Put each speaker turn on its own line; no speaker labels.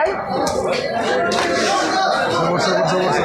যাই। সমস্যা বসে